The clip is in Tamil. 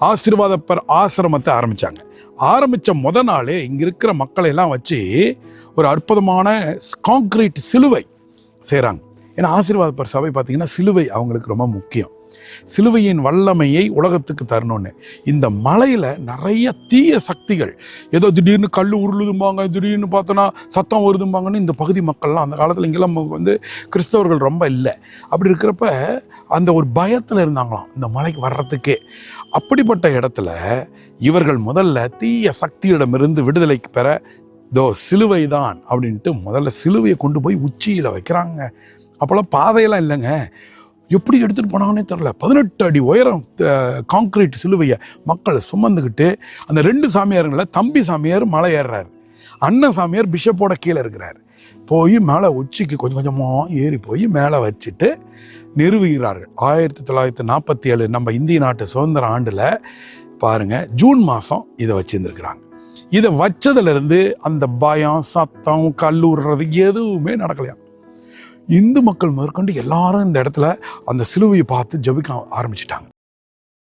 ஆசீர்வாதப்பர் ஆசிரமத்தை ஆரம்பித்தாங்க ஆரம்பித்த முத நாளே இங்கே இருக்கிற மக்களையெல்லாம் வச்சு ஒரு அற்புதமான காங்கிரீட் சிலுவை செய்கிறாங்க ஏன்னா ஆசீர்வாதப்பர் சபை பார்த்தீங்கன்னா சிலுவை அவங்களுக்கு ரொம்ப முக்கியம். சிலுவையின் வல்லமையை உலகத்துக்கு தரணும்னு. இந்த மலையில் நிறைய தீய சக்திகள் ஏதோ திடீர்னு கல் உருளுதும்பாங்க திடீர்னு பார்த்தோன்னா சத்தம் வருதும்பாங்கன்னு இந்த பகுதி மக்கள்லாம் அந்த காலத்தில் இங்கெல்லாம் வந்து கிறிஸ்தவர்கள் ரொம்ப இல்லை. அப்படி இருக்கிறப்ப அந்த ஒரு பயத்தில் இருந்தாங்களாம் இந்த மலைக்கு வர்றதுக்கே. அப்படிப்பட்ட இடத்துல இவர்கள் முதல்ல தீய சக்தியிடமிருந்து விடுதலைக்கு பெற தோ சிலுவை தான் அப்படின்ட்டு முதல்ல சிலுவையை கொண்டு போய் உச்சியில் வைக்கிறாங்க. அப்போல்லாம் பாதையெல்லாம் இல்லைங்க. எப்படி எடுத்துகிட்டு போனாங்கன்னே தெரில பதினெட்டு அடி உயரம் காங்கிரீட் சிலுவையை மக்களை சுமந்துக்கிட்டு அந்த ரெண்டு சாமியாருங்கள தம்பி சாமியார் மலை ஏறுறாரு. அண்ணன் சாமியார் பிஷப்போட கீழே இருக்கிறார். போய் மேலே உச்சிக்கு கொஞ்சம் கொஞ்சமாக ஏறி போய் மேலே வச்சுட்டு நிறுவுகிறார்கள். ஆயிரத்தி தொள்ளாயிரத்தி நாற்பத்தி ஏழு நம்ம இந்திய நாட்டு சுதந்திர ஆண்டில் பாருங்க ஜூன் மாதம் இதை வச்சுருந்துருக்குறாங்க. இதை வச்சதுலேருந்து அந்த பயம் சத்தம் கல்லூடுறது எதுவுமே நடக்கலையாம் இந்து மக்கள் முதற்கொண்டு எல்லாரும் இந்த இடத்துல அந்த சிலுவையை பார்த்து ஜபிக்க ஆரம்பிச்சிட்டாங்க.